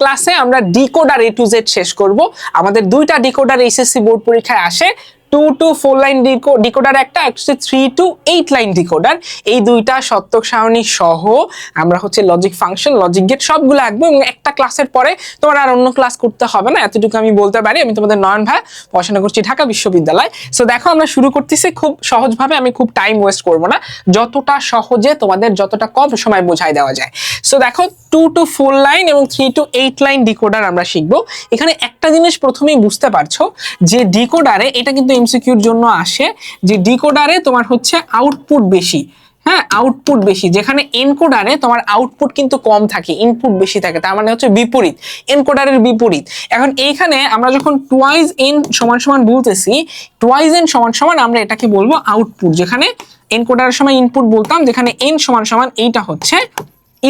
ক্লাসে আমরা decoder A to Z শেষ করব। আমাদের দুইটা ডিকোডার এইচএসসি বোর্ড পরীক্ষায় আসে। Two to four line decoder একটা হচ্ছে three to eight line decoder এই দুইটা সত্যক সারণী সহ আমরা হচ্ছে লজিক ফাংশন লজিক গেট সবগুলো আঁকবো এবং একটা ক্লাসের পরে তোমার আর অন্য ক্লাস করতে হবে না। এতটুকু আমি বলতে পারি। আমি তোমাদের নয়ন ভাই, পড়াশোনা করছি ঢাকা বিশ্ববিদ্যালয়। সো দেখো আমরা শুরু করতেছি খুব সহজভাবে। আমি খুব টাইম ওয়েস্ট করব না। যতটা সহজে তোমাদের যতটা কম সময় বোঝাই দেওয়া যায়। সো দেখো টু টু ফোর লাইন এবং three to eight line decoder আমরা শিখব। এখানে একটা জিনিস প্রথমেই বুঝতে পারছ যে ডিকোডারে এটা কিন্তু এমসিকিউর জন্য আসে যে ডিকোডারে তোমার হচ্ছে আউটপুট বেশি। হ্যাঁ আউটপুট বেশি। যেখানে এনকোডারে তোমার আউটপুট কিন্তু কম থাকে ইনপুট বেশি থাকে। তার মানে হচ্ছে বিপরীত, এনকোডারের বিপরীত। এখন এইখানে আমরা যখন টুয়াইজ এন সমান সমান বলতেছি টুয়াইজ এন সমান সমান আমরা এটাকে বলব আউটপুট যেখানে এনকোডারের সময় ইনপুট বলতাম, যেখানে এন সমান সমান এইটা হচ্ছে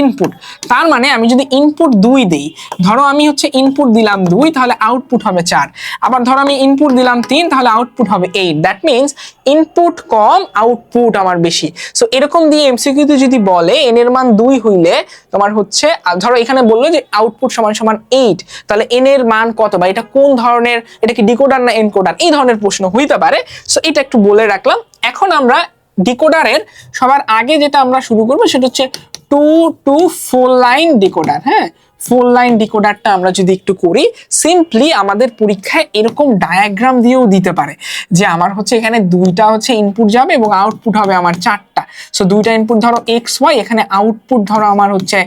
ইনপুট তার মানে আমি যদি ইনপুট দুই দিই, ধরো আমি হচ্ছে ইনপুট দিলাম দুই, তাহলে আউটপুট হবে চার। আবার ধরো আমি ইনপুট দিলাম তিন, তাহলে আউটপুট হবে এইট দ্যাট মিনস ইনপুট কম আউটপুট আমার বেশি। সো এরকম দিয়ে এমসিকিউতে যদি বলে এন এর মান দুই হইলে তোমার হচ্ছে ধরো এখানে বলল যে আউটপুট সমান সমান এইট তাহলে এন এর মান কত বা এটা কোন ধরনের, এটা কি ডিকোডার না এনকোডার এই ধরনের প্রশ্ন হইতে পারে। সো এটা একটু বলে রাখলাম। এখন আমরা ডিকোডারের সবার আগে যেটা আমরা শুরু করব সেটা হচ্ছে two to four line decoder হ্যাঁ? ফোর লাইন ডিকোডারটা আমরা যদি একটু করি সিম্পলি আমাদের পরীক্ষায় এরকম ডায়াগ্রাম দিয়েও দিতে পারে যে আমার হচ্ছে এখানে দুইটা হচ্ছে ইনপুট যাবে এবং আউটপুট হবে আমার চারটা। সো দুইটা ইনপুট ধরো এক্স ওয়াই এখানে আউটপুট ধরো আমার হচ্ছে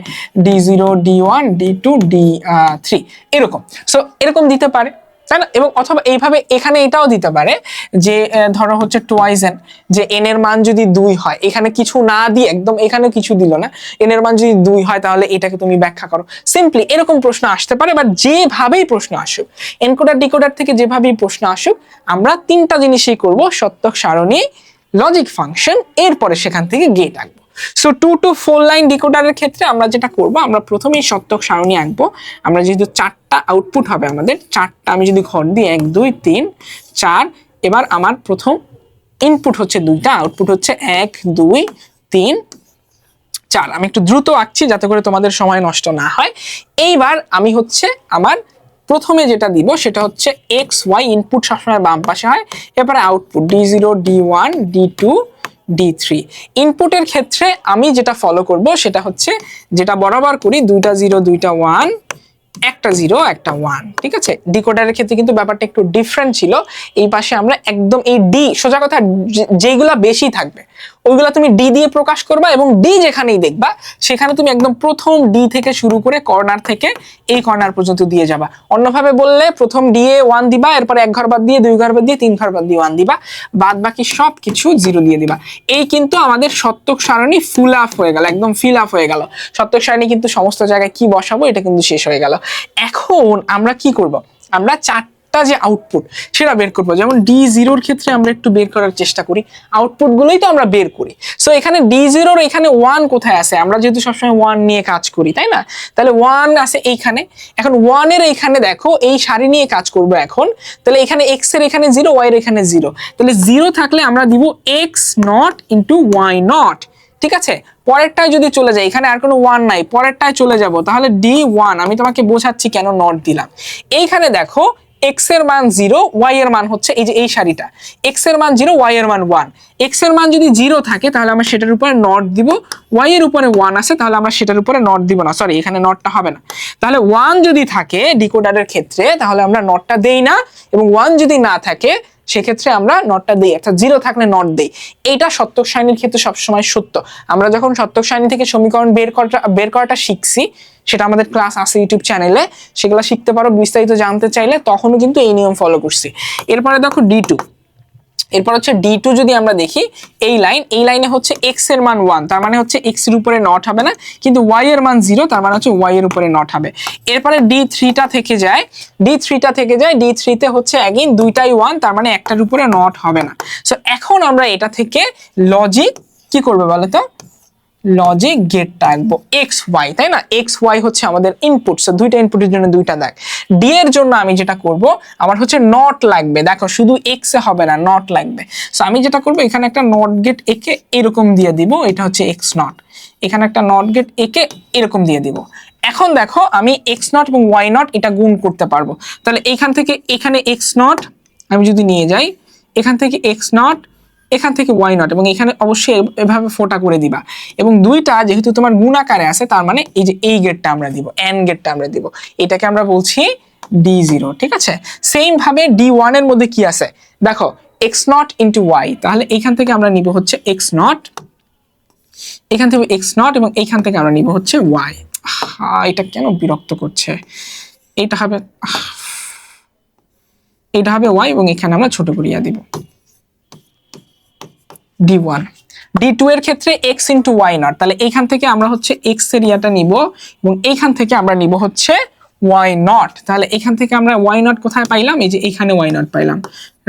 D zero D one D two D three এরকম। সো এরকম দিতে পারে। তাই না? এবং অথবা এইভাবে এখানে এটাও দিতে পারে যে ধরো হচ্ছে টুয়াইজেন যে এন এর মান যদি দুই হয়, এখানে কিছু না দিয়ে একদম এখানে কিছু দিল না এন এর মান যদি দুই হয় তাহলে এটাকে তুমি ব্যাখ্যা করো। সিম্পলি এরকম প্রশ্ন আসতে পারে বা যেভাবেই প্রশ্ন আসুক এনকোডার ডিকোডার থেকে যেভাবেই প্রশ্ন আসুক, আমরা তিনটা জিনিসই করব, সত্যক, সারণী লজিক ফাংশন এরপরে সেখান থেকে গেট আঁকবো। So two to four line ডিকোডারের ক্ষেত্রে আমরা যেটা করব, আমরা প্রথমেই সত্যক, সারণী আঁকবো। আমরা যেহেতু চারটা আউটপুট হবে আমাদের। চারটা আমি যদি ঘর দিই, এক, দুই, তিন, চার, এবার আমার প্রথম ইনপুট হচ্ছে দুইটা আউটপুট হচ্ছে এক, দুই, তিন, চার। আমি একটু দ্রুত আঁকছি যাতে করে তোমাদের সময় নষ্ট না হয়। এইবার আমি হচ্ছে আমার প্রথমে যেটা দিব, সেটা হচ্ছে এক্স ওয়াই ইনপুট সবসময় বাম পাশে হয়। এরপরে output D zero D one D two D three ইনপুটের ক্ষেত্রে আমি যেটা ফলো করব, সেটা হচ্ছে যেটা বরাবর করি, দুইটা জিরো দুইটা ওয়ান একটা জিরো একটা ওয়ান ঠিক আছে? ডিকোডারের ক্ষেত্রে কিন্তু ব্যাপারটা একটু ডিফারেন্ট ছিল। এই পাশে আমরা একদম এই ডি সোজা কথা যেইগুলা বেশি থাকবে, ওইগুলা তুমি ডি দিয়ে প্রকাশ করবা এবং ডি যেখানেই দেখবা, সেখানে তুমি একদম প্রথম ডি থেকে শুরু করে কর্নার থেকে এই কর্নার পর্যন্ত দিয়ে যাবা। অন্যভাবে বললে, প্রথম ডি এ ওয়ান দিবা, এরপরে এক ঘর বাদ দিয়ে, দুই ঘর বাদ দিয়ে, তিন ঘর বাদ দিয়ে ওয়ান দিবা বাদ বাকি সব কিছু জিরো দিয়ে দিবা। এই কিন্তু আমাদের সত্যক সারণী ফুল আপ হয়ে গেল, একদম ফিল আপ হয়ে গেল। সত্যক সারণী কিন্তু সমস্ত জায়গায় কি বসাবো, এটা কিন্তু শেষ হয়ে গেল। এখন আমরা কি করব? আমরা চারটা যে আউটপুট সেটা বের করব। যেমন ডি জিরোর ক্ষেত্রে আমরা একটু বের করার চেষ্টা করি। আউটপুট গুলোই তো আমরা বের করি। সো এখানে ডি জিরোর এখানে ওয়ান কোথায় আছে? আমরা যেহেতু সবসময় ওয়ান নিয়ে কাজ করি, তাই না? তাহলে ওয়ান আছে এইখানে। এখন ওয়ানের এইখানে দেখো, এই সারি নিয়ে কাজ করব এখন। তাহলে এখানে এক্সের এখানে জিরো ওয়াই এর এখানে জিরো তাহলে জিরো থাকলে আমরা দিব X not into Y not ঠিক আছে? পরেরটায় যদি চলে যায় এখানে আর কোনো ওয়ান নাই, পরেরটায় চলে যাব, তাহলে ডি ওয়ান আমি তোমাকে বোঝাচ্ছি কেন নট দিলাম। এইখানে দেখো এক্সের মান জিরো ওয়াই এর মান হচ্ছে এই যে এই শাড়িটা এক্সের মান জিরো ওয়াই এর মান ওয়ান এক্সের মান যদি জিরো থাকে, তাহলে আমরা সেটার উপরে নট দিব। ওয়াই এর উপরে ওয়ান আছে, তাহলে আমরা সেটার উপরে নট দিব না। সরি এখানে নটটা হবে না। তাহলে ওয়ান যদি থাকে, ডিকোডারের ক্ষেত্রে, তাহলে আমরা নটটা দেই না। এবং ওয়ান যদি না থাকে সেক্ষেত্রে আমরা নটটা দিই, অর্থাৎ জিরো থাকলে নট দিই। এইটা সত্যক সারণীর ক্ষেত্রে সবসময় সত্য। আমরা যখন সত্যক সারণী থেকে সমীকরণ বের করাটা বের করাটা শিখছি, সেটা আমাদের ক্লাস আছে ইউটিউব চ্যানেলে সেগুলো শিখতে পারো, বিস্তারিত জানতে চাইলে তখনও কিন্তু এই নিয়ম ফলো করছি। এরপরে দেখো ডি টু এরপর হচ্ছে ডি টু যদি আমরা দেখি, এই লাইন এই লাইনে হচ্ছে এক্সের মান ওয়ান তার মানে হচ্ছে এক্সের উপরে নট হবে না, কিন্তু ওয়াই এর মান জিরো তার মানে হচ্ছে ওয়াই এর উপরে নট হবে। এরপরে ডি থ্রিটা থেকে যায় ডি থ্রিটা থেকে যায় ডি থ্রিতে হচ্ছে অ্যাগেন দুইটাই ওয়ান তার মানে একটার উপরে নট হবে না। সো এখন আমরা এটা থেকে লজিক কি করবে বলতো? লজিক গেটটা আঁকবো এক্স ওয়াই তাই না? এক্স ওয়াই হচ্ছে আমাদের ইনপুট দুইটা ইনপুটের জন্য দুইটা দেখ। ডি এর জন্য আমি যেটা করব, আমার হচ্ছে নট লাগবে। দেখো, শুধু এক্স এ হবে না নট লাগবে। সো আমি যেটা করব, এখানে একটা নট গেট একে এরকম দিয়ে দিব, এটা হচ্ছে এক্স নট এখানে একটা নট গেট একে এরকম দিয়ে দিব। এখন দেখো, আমি এক্স নট এবং ওয়াই নট এটা গুণ করতে পারব। তাহলে এখান থেকে এখানে এক্স নট আমি যদি নিয়ে যাই, এখান থেকে এক্স নট এখান থেকে ওয়াই নট এবং এখানে অবশ্যই এভাবে ফোটা করে দিবা। এবং দুইটা যেহেতু তোমার গুণাকারে আছে, তার মানে এই যে এই গেটটা আমরা দিব এন গেটটা আমরা দিব। এটাকে আমরা বলছি ডি জিরো ঠিক আছে? সেম ভাবে ডি ওয়ানের মধ্যে কি আছে? দেখো এক্স নট ইন্টু ওয়াই তাহলে এখান থেকে আমরা নিব হচ্ছে এক্স নট এখান থেকে এক্স নট এবং এইখান থেকে আমরা নিব হচ্ছে ওয়াই এটা কেন বিরক্ত করছে? এটা হবে এটা হবে ওয়াই এবং এখানে আমরা ছোট করিয়া দিব। ডি ওয়ান ডি টু এর ক্ষেত্রে এক্স ইন্টু ওয়াই নট তাহলে এইখান থেকে আমরা হচ্ছে এক্স এরিয়াটা নিব এবং এইখান থেকে আমরা নিব হচ্ছে ওয়াই নট তাহলে এখান থেকে আমরা ওয়াই নট কোথায় পাইলাম? এই যে এইখানে ওয়াই নট পাইলাম।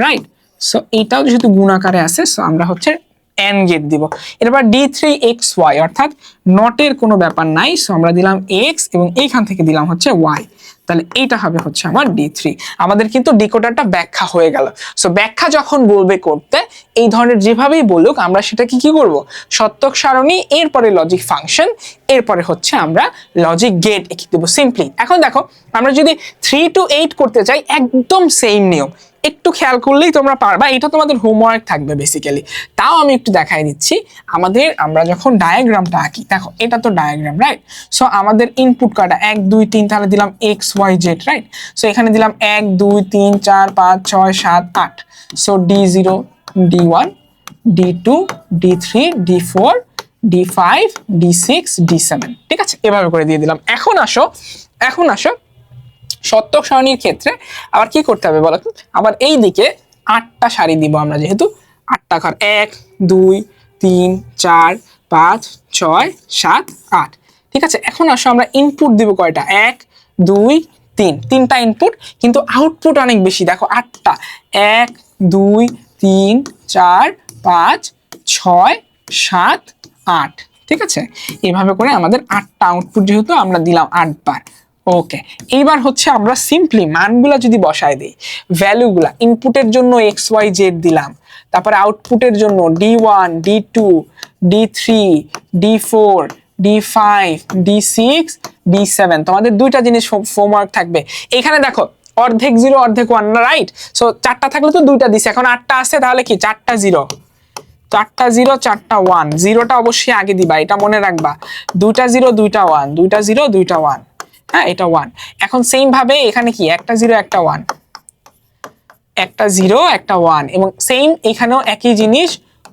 রাইট সো এইটাও যেহেতু গুণাকারে আছে সো আমরা হচ্ছে এন গেট দিব। এরপর ডি থ্রি এক্স ওয়াই অর্থাৎ নটের কোনো ব্যাপার নাই। সো আমরা দিলাম এক্স এবং এইখান থেকে দিলাম হচ্ছে ওয়াই তাহলে এইটা হবে হচ্ছে আমার ডি থ্রি আমাদের কিন্তু ডিকোডারটা ব্যাখ্যা হয়ে গেল। সো ব্যাখ্যা যখন বলবে করতে, এই ধরনের যেভাবেই বলুক, আমরা সেটাকে কি করব? সত্যক সারণী, এরপরে লজিক ফাংশন এরপরে হচ্ছে আমরা লজিক গেট এঁকে দেবো? সিম্পলি এখন দেখো, আমরা যদি থ্রি টু এইট করতে চাই, একদম সেম নিয়ম। একটু খেয়াল করলেই তোমরা পারবা। এটা তোমাদের হোমওয়ার্ক থাকবে বেসিক্যালি তাও আমি একটু দেখাই দিচ্ছি। আমাদের, আমরা যখন ডায়াগ্রামটা আঁকি, দেখো, এটা তো ডায়াগ্রাম রাইট সো আমাদের ইনপুট কার্ডটা এক, দুই, তিন, তাহলে দিলাম X Y Z right so এখানে দিলাম এক, দুই, তিন, চার, পাঁচ, ছয়, সাত, আট। So D zero D one D two D three D four D five D six D seven ঠিক আছে? এভাবে করে দিয়ে দিলাম। এখন আসো এখন আসো। সত্যক সারণীর ক্ষেত্রে আবার কি করতে হবে বলো? আবার এই দিকে আটটা সারি দিব আমরা যেহেতু। আটটা ঘর এক, দুই, তিন, চার, পাঁচ, ছয়, সাত, আট। ঠিক আছে? এখন আসো আমরা ইনপুট দিব কয়টা? এক, দুই, তিন। তিনটা ইনপুট কিন্তু আউটপুট অনেক বেশি। দেখো আটটা। এক, দুই, তিন, চার, পাঁচ, ছয়, সাত, আট। ঠিক আছে? এভাবে করে আমাদের আটটা আউটপুট যেহেতু আমরা দিলাম আটবার। ওকে এইবার হচ্ছে আমরা সিম্পলি মানগুলা যদি বসায় দিই ভ্যালুগুলা ইনপুটের জন্য এক্স ওয়াই জেড দিলাম, তারপরে আউটপুটের জন্য D one D two D three D four D five D six D seven তোমাদের দুইটা জিনিস হোমওয়ার্ক থাকবে। এখানে দেখো, অর্ধেক জিরো অর্ধেক ওয়ান রাইট সো চারটা থাকলে তো দুইটা দিছে, এখন আটটা আছে, তাহলে কি? চারটা জিরো চারটা জিরো চারটা ওয়ান জিরোটা অবশ্যই আগে দিবা, এটা মনে রাখবা। দুইটা জিরো দুইটা ওয়ান দুইটা জিরো দুইটা ওয়ান হ্যাঁ এটা ওয়ান এখন সেম ভাবে এখানে কি? একটা জিরো একটা ওয়ান একটা জিরো একটা ওয়ান এবং সেম এখানেও একই জিনিস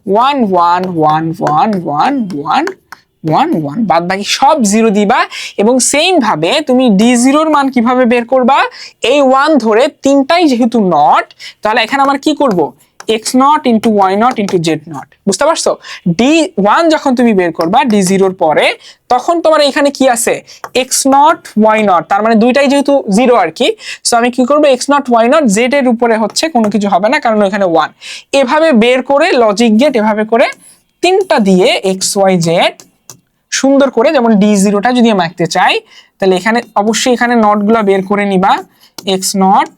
one one one one one one one one বাদ বাকি সব জিরো দিবা এবং সেম ভাবে তুমি ডি জিরোর মান কীভাবে বের করবা? এই ওয়ান ধরে তিনটাই যেহেতু নট তাহলে এখানে আমার কি করব? X not into Y not into Z not বুঝতে পারছ? ডি ওয়ান যখন তুমি বের করবা ডি জিরোর পরে, তখন তোমার এখানে কি আছে? এক্স নট ওয়াই নট তার মানে দুইটাই যেহেতু জিরো আর কি সো আমি কি করব? X not Y not Z এর উপরে হচ্ছে কোনো কিছু হবে না, কারণ এখানে ওয়ান এভাবে বের করে লজিক গেট এভাবে করে, তিনটা দিয়ে এক্স ওয়াই জেড সুন্দর করে, যেমন ডি জিরোটা যদি আমি আঁকতে চাই, তাহলে এখানে অবশ্যই এখানে নটগুলো বের করে নিবা এক্স নট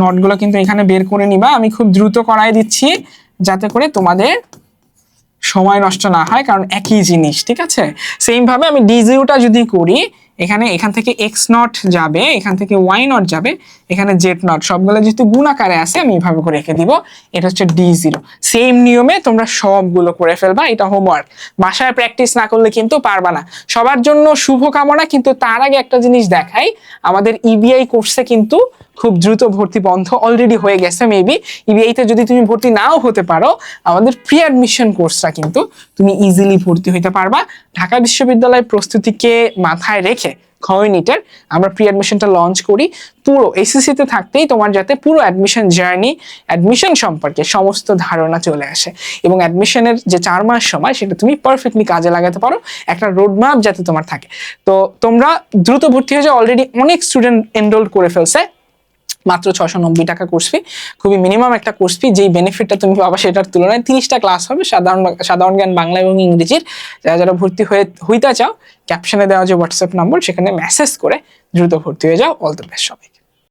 নটগুলো কিন্তু এখানে বের করে নিবা। আমি খুব দ্রুত করাই দিচ্ছি যাতে করে তোমাদের সময় নষ্ট না হয়, কারণ একই জিনিস, ঠিক আছে? সেম ভাবে আমি ডি জিরোটা যদি করি, এখানে এখান থেকে এক্স নট যাবে, এখান থেকে ওয়াই নট যাবে, এখানে জেড নট সবগুলো যেহেতু গুণ আকারে আছে, আমি এভাবে করে রেখে দিব। এটা হচ্ছে ডি জিরো সেম নিয়মে তোমরা সবগুলো করে ফেলবা, এটা হোমওয়ার্ক বাসায় প্র্যাকটিস না করলে কিন্তু পারবা না। সবার জন্য শুভকামনা, কিন্তু তার আগে একটা জিনিস দেখাই, আমাদের E ইবিআই কোর্সে কিন্তু খুব দ্রুত ভর্তি বন্ধ অলরেডি হয়ে গেছে মেবি ইবিআইতে যদি তুমি ভর্তি নাও হতে পারো, আমাদের প্রি অ্যাডমিশন কোর্সটা কিন্তু তুমি ইজিলি ভর্তি হইতে পারবা। ঢাকা বিশ্ববিদ্যালয়ের প্রস্তুতিকে মাথায় রেখে খ আমরা প্রি অ্যাডমিশনটা লঞ্চ করি। পুরো এসএসসিতে থাকতেই তোমার যাতে পুরো অ্যাডমিশন জার্নি অ্যাডমিশন সম্পর্কে সমস্ত ধারণা চলে আসে। এবং অ্যাডমিশনের যে চার মাস সময়, সেটা তুমি পারফেক্টলি কাজে লাগাতে পারো। একটা রোডম্যাপ যাতে তোমার থাকে। তো তোমরা দ্রুত ভর্তি হয়ে যাও অলরেডি অনেক স্টুডেন্ট এনরোল করে ফেলছে। মাত্র ছশো নব্বই টাকা কোর্স ফি খুবই মিনিমাম একটা কোর্স ফি যেই বেনিফিটটা তুমি পাবা সেটার তুলনায় তিরিশটা ক্লাস হবে। সাধারণ সাধারণ জ্ঞান বাংলা এবং ইংরেজির। যারা যারা ভর্তি হয়ে হইতে চাও ক্যাপশনে দেওয়া যে হোয়াটসঅ্যাপ নম্বর সেখানে মেসেজ করে দ্রুত ভর্তি হয়ে যাও। অল দ্য বেস্ট সবাই